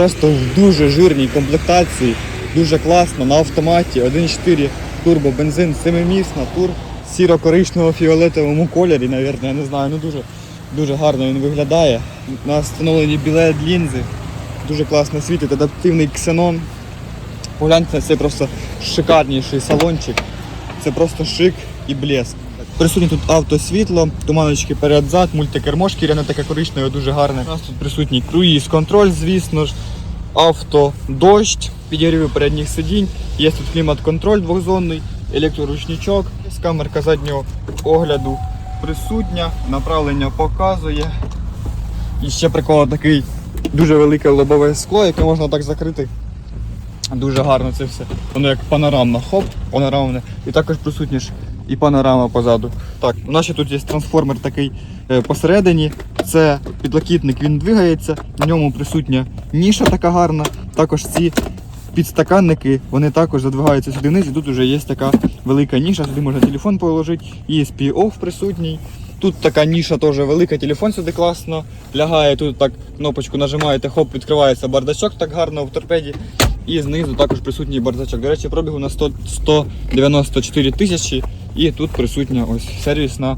просто в дуже жирній комплектації, дуже класно, на автоматі, 1.4 турбо бензин, семимісна, тур сіро-коричневого фіолетовому кольорі, навірно, я не знаю, ну дуже, дуже гарно він виглядає. У нас встановлені біле лінзи, дуже класно світить, адаптивний ксенон. Погляньте на цей просто шикарніший салончик. Це просто шик і блеск. Присутні тут автосвітло, туманочки перед-зад, мультикермо шкіряне таке коричневе, дуже гарне. У нас тут присутній круїз-контроль, звісно ж, авто, дощ, підігріви передніх сидінь, є тут клімат-контроль двохзонний, електроручничок, камерка заднього огляду присутня, направлення показує. І ще прикол такий дуже велике лобове скло, яке можна так закрити. Дуже гарно це все. Воно як панорамна, хоп, панорамне. І також присутня ж і панорама позаду. Так, у нас ще тут є трансформер такий е, посередині. Це підлокітник, він двигається, в ньому присутня ніша така гарна. Також ці підстаканники, вони також задвигаються сюди вниз, і тут вже є така велика ніша, сюди можна телефон положити, ESP OFF присутній. Тут така ніша теж велика, телефон сюди класно лягає. Тут так кнопочку нажимаєте, хоп, відкривається бардачок так гарно в торпеді. І знизу також присутній бардачок. До речі, пробігу на 100, 194 тисячі. І тут присутня ось сервісна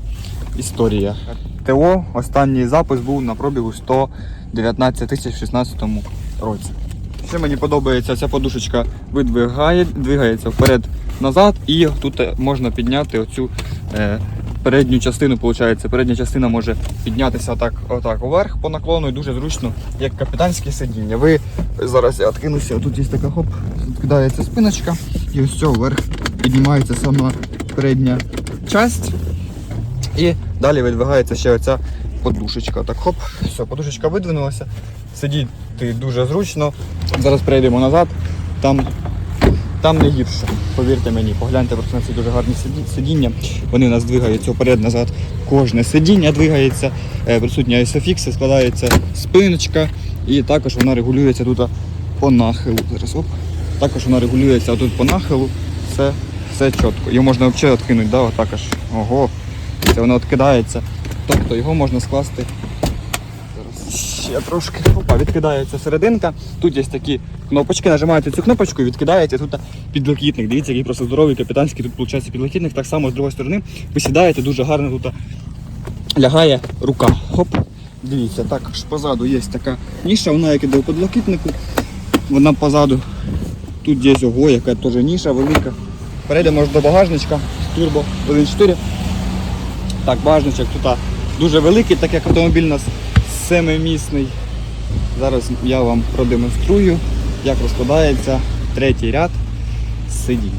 історія. ТО останній запис був на пробігу 119 тисяч в 2016 році. Ще мені подобається ця подушечка видвигає, двигається вперед-назад, і тут е, можна підняти оцю е, передню частину. Виходить, передня частина може піднятися так, отак вверх по наклону і дуже зручно, як капітанське сидіння. Ви зараз я відкинуся, тут є така хоп, відкидається спиночка, і ось цього вверх піднімається сама передня часть. І далі видвигається ще оця подушечка. Так, хоп, все, подушечка видвинулася. Сидіти дуже зручно. Зараз перейдемо назад. Там, там не гірше, повірте мені, погляньте просто на ці дуже гарні сидіння. Вони у нас двигаються вперед-назад. Кожне сидіння двигається, Е, присутня ISOFX, складається спиночка, і також вона регулюється тут по нахилу. Зараз оп. Також вона регулюється тут по нахилу. Все, все чітко. Його можна взагалі відкинути, да, отак аж. Ого. Це воно відкидається. Тобто його можна скласти. Ще трошки. Опа, відкидається серединка. Тут є такі кнопочки. Нажимаєте цю кнопочку і відкидається тут підлокітник. Дивіться, який просто здоровий капітанський тут виходить підлокітник. Так само з другої сторони ви сідаєте, дуже гарно тут лягає рука. Хоп. Дивіться, також позаду є така ніша, вона як іде у підлокітнику. Вона позаду. Тут є ого, яка теж ніша велика. Перейдемо ж до багажничка. Турбо 1.4. Так, багажничок тут дуже великий, так як автомобіль у нас семимісний. Зараз я вам продемонструю, як розкладається третій ряд сидінь.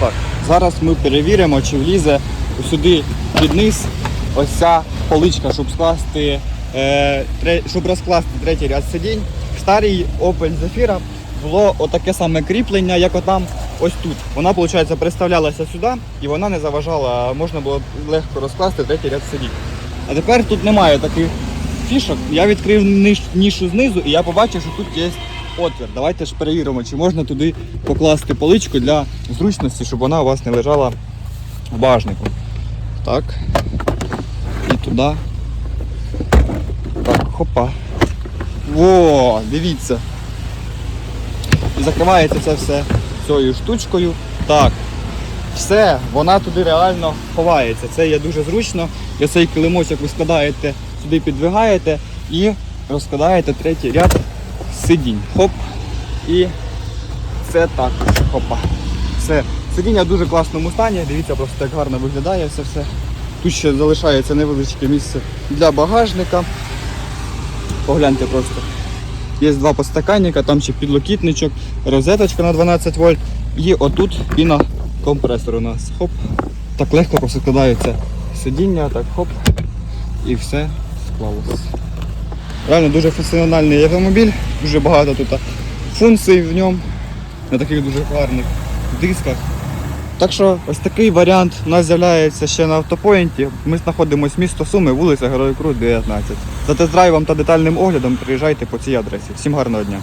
Так, зараз ми перевіримо, чи влізе сюди під низ ось ця поличка, щоб скласти, е, тре- щоб розкласти третій ряд сидінь. В старій Opel Zafira було отаке саме кріплення, як отам ось тут. Вона, виходить, переставлялася сюди і вона не заважала, можна було легко розкласти третій ряд сидінь. А тепер тут немає таких фішок. Я відкрив нішу знизу і я побачив, що тут є отвір. Давайте ж перевіримо, чи можна туди покласти поличку для зручності, щоб вона у вас не лежала в багажнику. Так. І туди. Так, хопа. Во, дивіться. І закривається це все цією штучкою. Так. Все, вона туди реально ховається. Це є дуже зручно. І цей килимочок ви складаєте, сюди підвигаєте і розкладаєте третій ряд сидінь. Хоп. І це також. Хопа. Все. Сидіння в дуже класному стані. Дивіться просто як гарно виглядає це все. Тут ще залишається невеличке місце для багажника. Погляньте просто. Є два подстаканника, там ще підлокітничок, розеточка на 12 вольт. І отут піна компресор у нас. Хоп. Так легко просто сидіння, так хоп. І все склалось. Реально дуже функціональний автомобіль, дуже багато тут функцій в ньому на таких дуже гарних дисках. Так що ось такий варіант у нас з'являється ще на автопоінті. Ми знаходимося місто Суми, вулиця Герой Крут, 19. За тест-драйвом та детальним оглядом приїжджайте по цій адресі. Всім гарного дня!